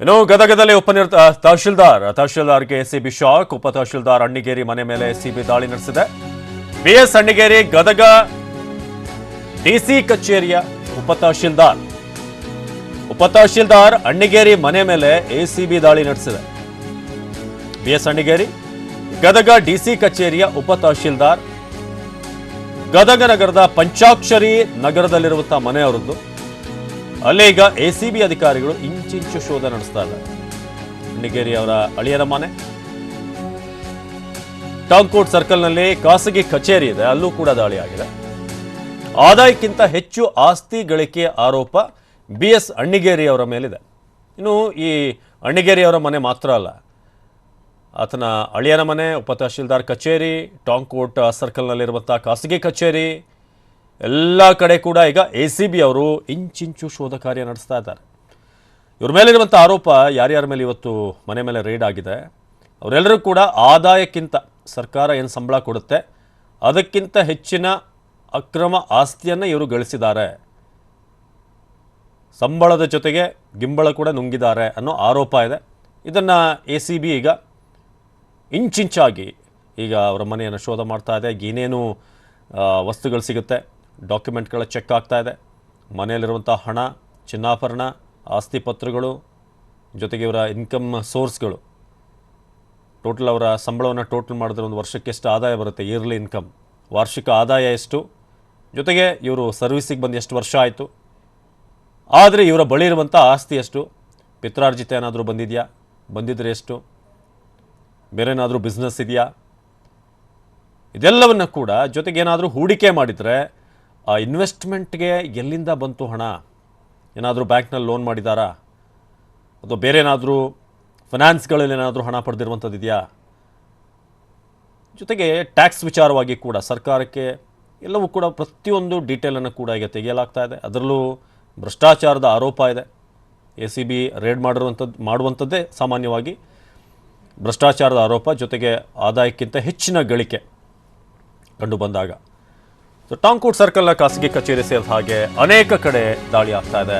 ಇನ್ನು ಗದಗದಲ್ಲಿ ಉಪನಿರ್ ತಹಶೀಲ್ದಾರ್, ತಹಶೀಲ್ದಾರ್ಗೆ ಸಿಬಿ ಶಾಕ್, ಉಪ ತಹಶೀಲ್ದಾರ್ ಅಣ್ಣಿಗೇರಿ ಮನೆ ಮೇಲೆ ಎಸಿಬಿ ದಾಳಿ ನಡೆಸಿದೆ. ಬಿಎಸ್ ಅಣ್ಣಿಗೇರಿ, ಗದಗ ಡಿಸಿ ಕಚೇರಿಯ ಉಪ ತಹಶೀಲ್ದಾರ್. ಉಪ ತಹಶೀಲ್ದಾರ್ ಅಣ್ಣಿಗೇರಿ ಮನೆ ಮೇಲೆ ಎಸಿಬಿ ದಾಳಿ ನಡೆಸಿದೆ. ಬಿಎಸ್ ಅಣ್ಣಿಗೇರಿ, ಗದಗ ಡಿಸಿ ಕಚೇರಿಯ ಉಪ ತಹಶೀಲ್ದಾರ್. ಗದಗ ನಗರದ ಪಂಚಾಕ್ಷರಿ ನಗರದಲ್ಲಿರುವಂತಹ ಮನೆ ಅವರದ್ದು ಅಲ್ಲೇ ಈಗ ಎಸಿಬಿ ಅಧಿಕಾರಿಗಳು ಇಂಚಿಂಚು ಶೋಧ ನಡೆಸ್ತಾ ಇದ್ದಾರೆ. ಅಣ್ಣಿಗೇರಿ ಅವರ ಅಳಿಯರ ಮನೆ. ಟಾಂಕೋಟ್ ಸರ್ಕಲ್ನಲ್ಲಿ ಖಾಸಗಿ ಕಚೇರಿ ಇದೆ, ಅಲ್ಲೂ ಕೂಡ ದಾಳಿಯಾಗಿದೆ ಆದಾಯಕ್ಕಿಂತ ಹೆಚ್ಚು ಆಸ್ತಿ ಗಳಿಕೆ ಆರೋಪ ಬಿ ಎಸ್ ಅಣ್ಣಿಗೇರಿ ಅವರ ಮೇಲಿದೆ. ಇನ್ನು ಈ ಅಣ್ಣಿಗೇರಿ ಅವರ ಮನೆ ಮಾತ್ರ ಅಲ್ಲ, ಆತನ ಅಳಿಯನ ಮನೆ, ಉಪ ತಹಶೀಲ್ದಾರ್ ಕಚೇರಿ ಟಾಂಕೋಟ್ ಸರ್ಕಲ್ನಲ್ಲಿರುವಂಥ ಖಾಸಗಿ ಕಚೇರಿ ಎಲ್ಲ ಕಡೆ ಕೂಡ ಈಗ ಎ ಸಿ ಬಿ ಅವರು ಇಂಚಿಂಚು ಶೋಧ ಕಾರ್ಯ ನಡೆಸ್ತಾ ಇದ್ದಾರೆ. ಇವ್ರ ಮೇಲಿರುವಂಥ ಆರೋಪ ಯಾರ್ಯಾರ ಮೇಲೆ ಇವತ್ತು ಮನೆ ಮೇಲೆ ರೇಡ್ ಆಗಿದೆ, ಅವರೆಲ್ಲರೂ ಕೂಡ ಆದಾಯಕ್ಕಿಂತ ಸರ್ಕಾರ ಏನು ಸಂಬಳ ಕೊಡುತ್ತೆ, ಅದಕ್ಕಿಂತ ಹೆಚ್ಚಿನ ಅಕ್ರಮ ಆಸ್ತಿಯನ್ನು ಇವರು ಗಳಿಸಿದ್ದಾರೆ. ಸಂಬಳದ ಜೊತೆಗೆ ಗಿಂಬಳ ಕೂಡ ನುಂಗಿದ್ದಾರೆ ಅನ್ನೋ ಆರೋಪ ಇದೆ. ಇದನ್ನು ಎ ಸಿ ಬಿ ಈಗ ಇಂಚಿಂಚಾಗಿ ಈಗ ಅವರ ಮನೆಯನ್ನು ಶೋಧ ಮಾಡ್ತಾ ಇದೆ. ಏನೇನು ವಸ್ತುಗಳು ಸಿಗುತ್ತೆ ಡಾಕ್ಯುಮೆಂಟ್ಗಳ ಚೆಕ್ ಆಗ್ತಾ ಇದೆ. ಮನೆಯಲ್ಲಿರುವಂಥ ಹಣ, ಚಿನ್ನಾಭರಣ, ಆಸ್ತಿ ಪತ್ರಗಳು, ಜೊತೆಗೆ ಇವರ ಇನ್ಕಮ್ ಸೋರ್ಸ್ಗಳು. ಟೋಟಲ್ ಅವರ ಸಂಬಳವನ್ನು ಟೋಟಲ್ ಮಾಡಿದ್ರೆ ಒಂದು ವರ್ಷಕ್ಕೆ ಎಷ್ಟು ಆದಾಯ ಬರುತ್ತೆ? Yearly income. ವಾರ್ಷಿಕ ಆದಾಯ ಎಷ್ಟು? ಜೊತೆಗೆ ಇವರು ಸರ್ವಿಸಿಗೆ ಬಂದು ಎಷ್ಟು ವರ್ಷ ಆಯಿತು? ಆದರೆ ಇವರ ಬಳಿ ಇರುವಂಥ ಆಸ್ತಿ ಎಷ್ಟು? ಪಿತ್ರಾರ್ಜಿತ ಏನಾದರೂ ಬಂದಿದೆಯಾ? ಬಂದಿದ್ರೆ ಎಷ್ಟು? ಬೇರೆನಾದರೂ ಬಿಸ್ನೆಸ್ ಇದೆಯಾ? ಇದೆಲ್ಲವನ್ನು ಕೂಡ ಜೊತೆಗೆ ಏನಾದರೂ ಹೂಡಿಕೆ ಮಾಡಿದರೆ ಆ ಇನ್ವೆಸ್ಟ್ಮೆಂಟ್ಗೆ ಎಲ್ಲಿಂದ ಬಂತು ಹಣ? ಏನಾದರೂ ಬ್ಯಾಂಕ್ನಲ್ಲಿ ಲೋನ್ ಮಾಡಿದಾರಾ? ಅಥವಾ ಬೇರೆ ಏನಾದರೂ ಫೈನಾನ್ಸ್ಗಳಲ್ಲಿ ಏನಾದರೂ ಹಣ ಪಡೆದಿರುವಂಥದ್ದು ಇದೆಯಾ? ಜೊತೆಗೆ ಟ್ಯಾಕ್ಸ್ ವಿಚಾರವಾಗಿ ಕೂಡ ಸರ್ಕಾರಕ್ಕೆ ಎಲ್ಲವೂ ಕೂಡ ಪ್ರತಿಯೊಂದು ಡೀಟೇಲನ್ನು ಕೂಡ ಈಗ ತೆಗೆಯಲಾಗ್ತಾ ಇದೆ. ಅದರಲ್ಲೂ ಭ್ರಷ್ಟಾಚಾರದ ಆರೋಪ ಇದೆ. ಎ ಸಿ ಬಿ ರೇಡ್ ಮಾಡಿರುವಂಥದ್ದು, ಮಾಡುವಂಥದ್ದೇ ಸಾಮಾನ್ಯವಾಗಿ ಭ್ರಷ್ಟಾಚಾರದ ಆರೋಪ. ಜೊತೆಗೆ ಆದಾಯಕ್ಕಿಂತ ಹೆಚ್ಚಿನ ಗಳಿಕೆ ಕಂಡು ಬಂದಾಗ ಸೊ ಟಾಂಗ್ಕೋಟ್ ಸರ್ಕಲ್ನ ಖಾಸಗಿ ಕಚೇರಿ ಸೇರಿದ ಹಾಗೆ ಅನೇಕ ಕಡೆ ದಾಳಿ ಆಗ್ತಾ ಇದೆ.